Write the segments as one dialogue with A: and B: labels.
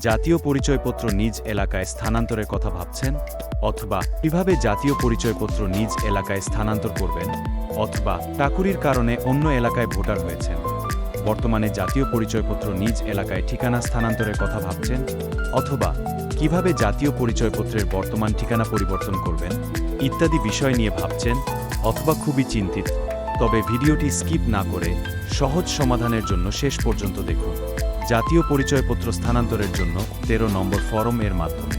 A: জাতীয় পরিচয়পত্র নিজ এলাকায় স্থানান্তরের কথা ভাবছেন অথবা কীভাবে জাতীয় পরিচয়পত্র নিজ এলাকায় স্থানান্তর করবেন অথবা চাকুরির কারণে অন্য এলাকায় ভোটার হয়েছেন। বর্তমানে জাতীয় পরিচয়পত্র নিজ এলাকায় ঠিকানা স্থানান্তরের কথা ভাবছেন অথবা কীভাবে জাতীয় পরিচয়পত্রের বর্তমান ঠিকানা পরিবর্তন করবেন ইত্যাদি বিষয় নিয়ে ভাবছেন অথবা খুবই চিন্তিত। তবে ভিডিওটি স্কিপ না করে সহজ সমাধানের জন্য শেষ পর্যন্ত দেখুন। জাতীয় পরিচয়পত্র স্থানান্তরের জন্য তেরো নম্বর ফরম এর মাধ্যমে।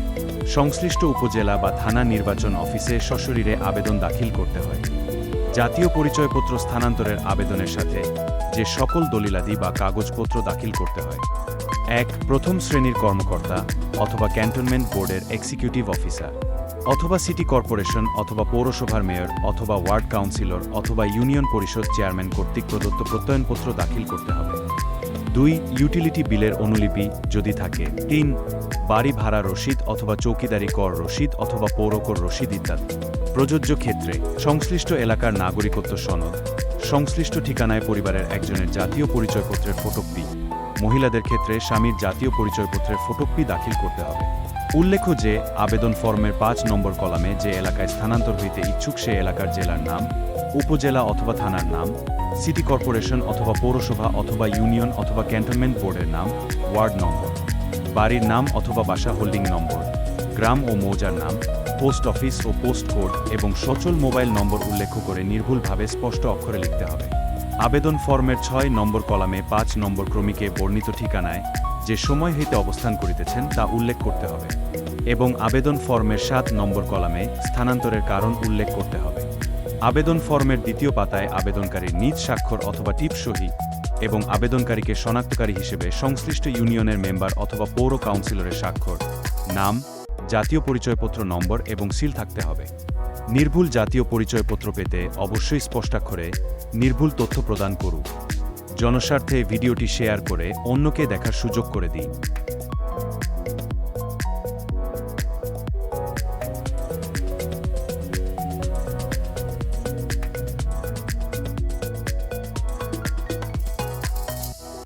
A: সংশ্লিষ্ট উপজেলা বা থানা নির্বাচন অফিসে সশরীরে আবেদন দাখিল করতে হয়। জাতীয় পরিচয়পত্র স্থানান্তরের আবেদনের সাথে যে সকল দলিলাদি বা কাগজপত্র দাখিল করতে হয়। এক, প্রথম শ্রেণির কর্মকর্তা অথবা ক্যান্টনমেন্ট বোর্ডের এক্সিকিউটিভ অফিসার অথবা সিটি কর্পোরেশন অথবা পৌরসভার মেয়র অথবা ওয়ার্ড কাউন্সিলর অথবা ইউনিয়ন পরিষদ চেয়ারম্যান কর্তৃক প্রদত্ত প্রত্যয়নপত্র দাখিল করতে হবে। দুই ইউটিলিটি বিলের অনুলিপি যদি থাকে, তিন বাড়ি ভাড়া রসিদ অথবা চৌকিদারি কর রসিদ অথবা পৌরকর রসিদ ইত্যাদি। প্রযোজ্য ক্ষেত্রে সংশ্লিষ্ট এলাকার নাগরিকত্ব সনদ, সংশ্লিষ্ট ঠিকানায় পরিবারের একজনের জাতীয় পরিচয়পত্রের ফটোকপি, মহিলাদের ক্ষেত্রে স্বামীর জাতীয় পরিচয়পত্রের ফটোকপি দাখিল করতে হবে। উল্লেখ্য যে, আবেদন ফর্মের পাঁচ নম্বর কলামে যে এলাকায় স্থানান্তর হইতে ইচ্ছুক সে এলাকার জেলার নাম উপজেলা অথবা থানার নাম, সিটি কর্পোরেশন অথবা পৌরসভা অথবা ইউনিয়ন অথবা ক্যান্টনমেন্ট বোর্ডের নাম, ওয়ার্ড নম্বর, বাড়ির নাম অথবা বাসা হোল্ডিং নম্বর, গ্রাম ও মৌজার নাম, পোস্ট অফিস ও পোস্ট কোড এবং সচল মোবাইল নম্বর উল্লেখ করে নির্ভুলভাবে স্পষ্ট অক্ষরে লিখতে হবে। আবেদন ফর্মের ছয় নম্বর কলামে পাঁচ নম্বর ক্রমিকে বর্ণিত ঠিকানায় যে সময় হইতে অবস্থান করিতেছেন তা উল্লেখ করতে হবে এবং আবেদন ফর্মের সাত নম্বর কলামে স্থানান্তরের কারণ উল্লেখ করতে হবে। আবেদন ফর্মের দ্বিতীয় পাতায় আবেদনকারীর নিজ স্বাক্ষর অথবা টিপ সহি এবং আবেদনকারীকে শনাক্তকারী হিসেবে সংশ্লিষ্ট ইউনিয়নের মেম্বার অথবা পৌর কাউন্সিলরের স্বাক্ষর, নাম, জাতীয় পরিচয়পত্র নম্বর এবং সিল থাকতে হবে। নির্ভুল জাতীয় পরিচয়পত্র পেতে অবশ্যই স্পষ্টাক্ষরে নির্ভুল তথ্য প্রদান করুক জনস্বার্থে ভিডিওটি শেয়ার করে অন্যকে দেখার সুযোগ করে দিন।